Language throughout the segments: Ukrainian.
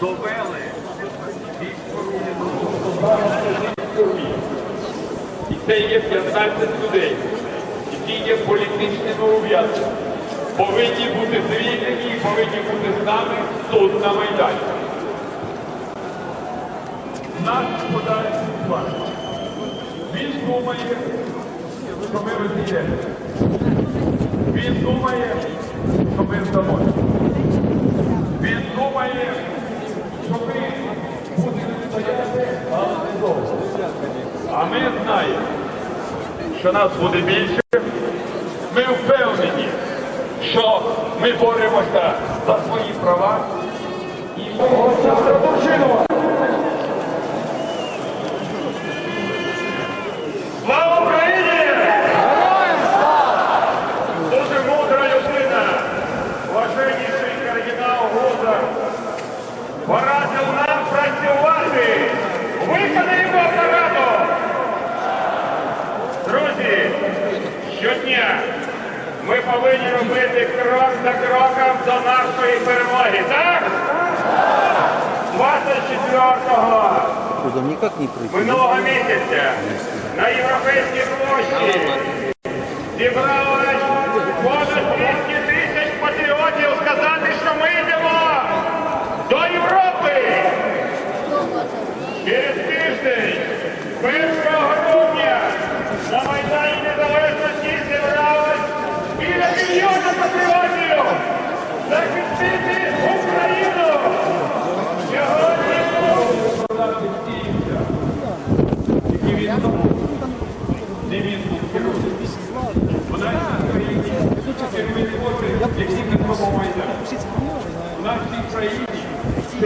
довели і це є 15 людей, які є політичними ув'язненими. Повинні бути звільнені і повинні бути з нами тут на Майдані. Наш план. Він думає, що ми розійдемо. Він думає, що ми здамося. Він думає, що ми будемо стояти, але не довго. А ми знаємо, що нас буде більше. Ми впевнені, що ми боремося за свої права. І ми Слава повинні робити крок за кроком до нашої перемоги. Так? 24-го Туда никак не пройти. минулого місяця на європейській площі зібралось понад 200 тисяч патріотів сказати, що ми йдемо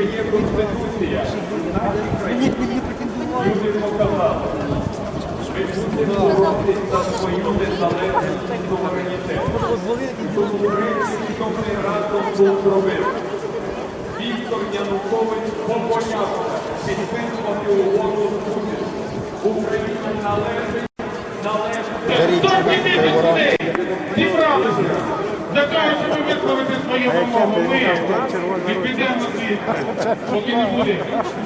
є конституція. Нашій країні. Ми будемо боротися за свою незалежність і. Тому ми разом був зробив. Віктор Янукович побоявся підписувати угоду з Путіним. Україна належить. Сотні тисяч людей зібралися для того, щоб висловити свою вимогу. Ми відпідемо звідси, поки не буде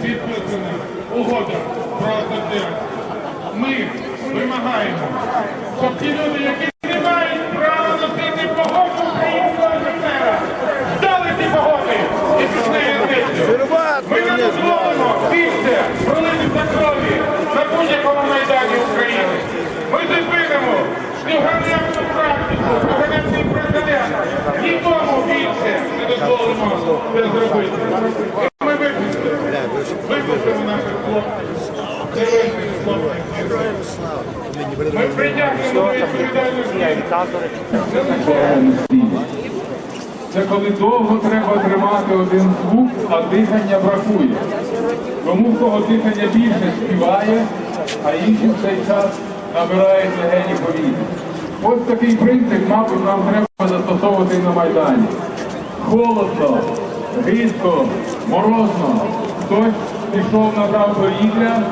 підписана угода про асоціацію. Ми вимагаємо, щоб ті люди, які не мають права носити погоду українського офіцера, здали ці погоди і пішли язицю. Ми не дозволимо більше пролитися крові на будь-якому майдані України. Ми зупинимо ганебну практику. Нікому більше не дозволимо це зробити. Ми випустимо, випустимо наших хлопців. Ми притягнемо до відповідальності. Це коли довго треба тримати один звук, а дихання бракує. Тому в кого дихання більше співає, а інші в цей час набирають легені повітря. Ось такий принцип, мабуть, нам треба застосовувати і на Майдані. Холодно, різко, морозно. Хтось пішов набрав повітря,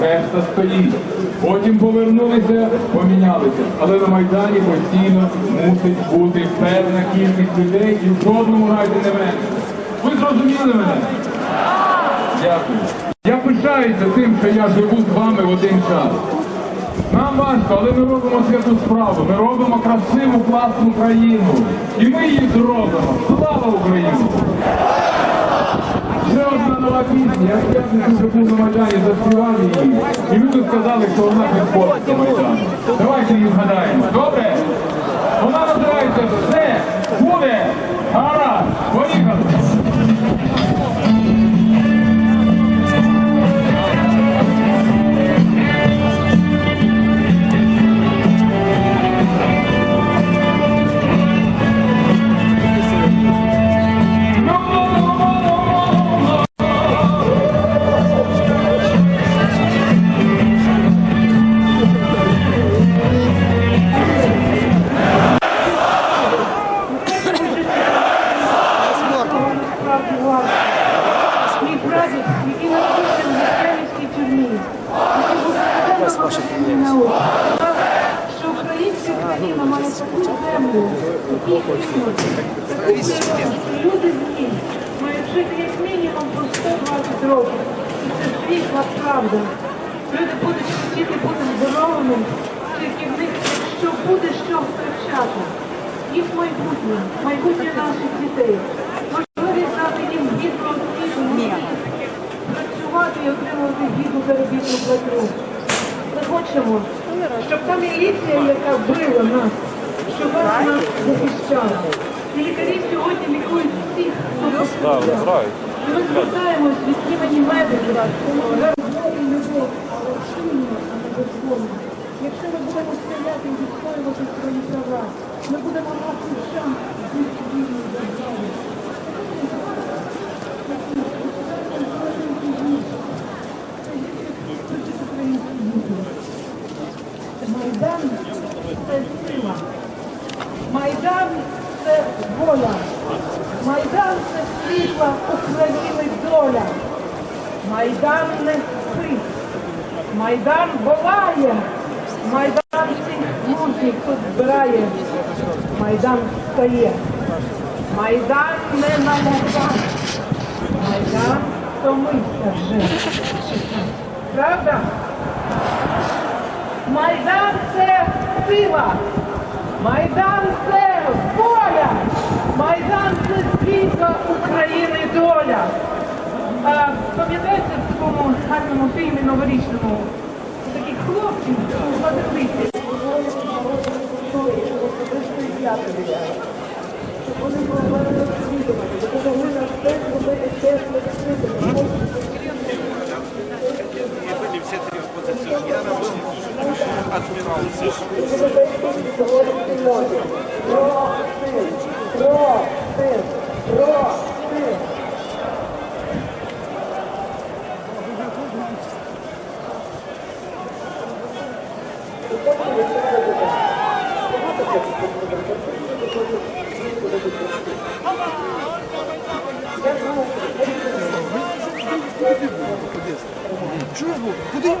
решта стоїть. Потім повернулися, помінялися. Але на Майдані постійно мусить бути певна кількість людей і в жодному разі не менше. Ви зрозуміли мене? Дякую. Я пишаюся тим, що я живу з вами в один час. Нам важко, але ми робимо святу справу. Ми робимо красиву, класну країну. І ми її зробимо. Слава Україні! Ще одна нова пісня. Я в п'ятницю вже був на Майдані, заспівав її. І люди сказали, що вона підходить до Майдану. Давайте її згадаємо. Добре? Вона називається Все люди в ній мають жити як мінімум по 120 років. І це світла правда. Люди будуть хотіти бути здоровими, тільки в них, якщо буде що втрачати. Їх майбутнє, майбутнє наших дітей. Можливість дати їм гідну освіту, працювати і отримувати гідну заробітну плату. Ми хочемо, щоб та міліція, яка била нас, щоб вас нас захищала. І лікарі сьогодні лікують всіх, хто постраждав. Ми звертаємось від імені медиків. Любов і любов, але сильно, а не безумно. Якщо ми будемо стояти і відстоювати свої права, ми будемо мати шанс бути вільною державою. Майдан це сила. Майдан це воля. Майдан це світла України доля. Майдан не спить. Майдан волає. Майдан всіх друзів тут збирає. Майдан встає. Майдан не налякає. Майдан втомився вже. Правда? Майдан це сила. Майдан це воля. Майдан це світла України доля. А, Пам'ятаєте в такому гарному фільмі новорічному таких хлопців подивитися. Вони Вони могли розслідувати, що ми все зробити робити відкрито. были Şurası bu. Bu değil mi?